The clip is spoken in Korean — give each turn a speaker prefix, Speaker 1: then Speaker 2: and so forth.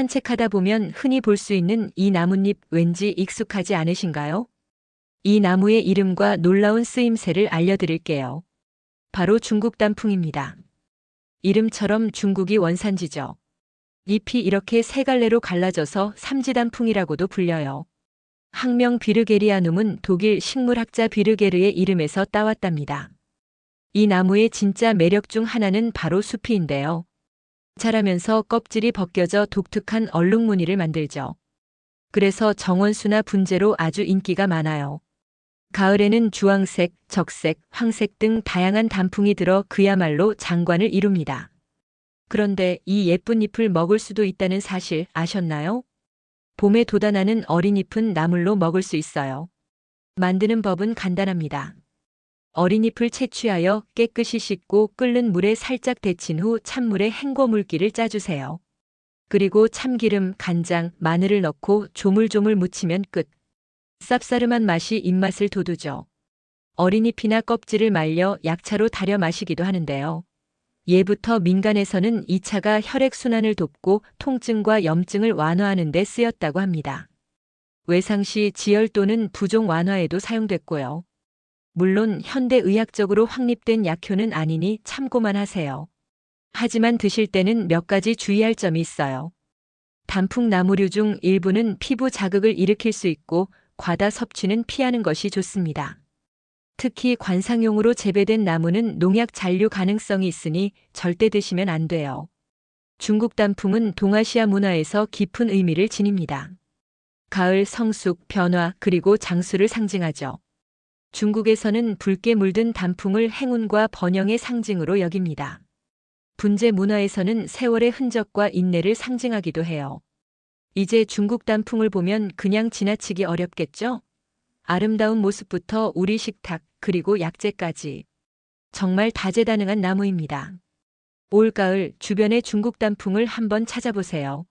Speaker 1: 산책하다 보면 흔히 볼 수 있는 이 나뭇잎 왠지 익숙하지 않으신가요? 이 나무의 이름과 놀라운 쓰임새를 알려드릴게요. 바로 중국 단풍입니다. 이름처럼 중국이 원산지죠. 잎이 이렇게 세 갈래로 갈라져서 삼지단풍이라고도 불려요. 학명 비르게리아눔은 독일 식물학자 비르게르의 이름에서 따왔답니다. 이 나무의 진짜 매력 중 하나는 바로 숲이인데요. 자라면서 껍질이 벗겨져 독특한 얼룩 무늬를 만들죠. 그래서 정원수나 분재로 아주 인기가 많아요. 가을에는 주황색, 적색, 황색 등 다양한 단풍이 들어 그야말로 장관을 이룹니다. 그런데 이 예쁜 잎을 먹을 수도 있다는 사실 아셨나요? 봄에 돋아나는 어린 잎은 나물로 먹을 수 있어요. 만드는 법은 간단합니다. 어린 잎을 채취하여 깨끗이 씻고 끓는 물에 살짝 데친 후 찬물에 헹궈 물기를 짜주세요. 그리고 참기름, 간장, 마늘을 넣고 조물조물 무치면 끝. 쌉싸름한 맛이 입맛을 돋우죠. 어린 잎이나 껍질을 말려 약차로 달여 마시기도 하는데요. 예부터 민간에서는 이 차가 혈액순환을 돕고 통증과 염증을 완화하는 데 쓰였다고 합니다. 외상시 지혈 또는 부종 완화에도 사용됐고요. 물론 현대의학적으로 확립된 약효는 아니니 참고만 하세요. 하지만 드실 때는 몇 가지 주의할 점이 있어요. 단풍나무류 중 일부는 피부 자극을 일으킬 수 있고 과다 섭취는 피하는 것이 좋습니다. 특히 관상용으로 재배된 나무는 농약 잔류 가능성이 있으니 절대 드시면 안 돼요. 중국 단풍은 동아시아 문화에서 깊은 의미를 지닙니다. 가을 성숙, 변화, 그리고 장수를 상징하죠. 중국에서는 붉게 물든 단풍을 행운과 번영의 상징으로 여깁니다. 분재 문화에서는 세월의 흔적과 인내를 상징하기도 해요. 이제 중국 단풍을 보면 그냥 지나치기 어렵겠죠? 아름다운 모습부터 우리 식탁, 그리고 약재까지. 정말 다재다능한 나무입니다. 올가을 주변의 중국 단풍을 한번 찾아보세요.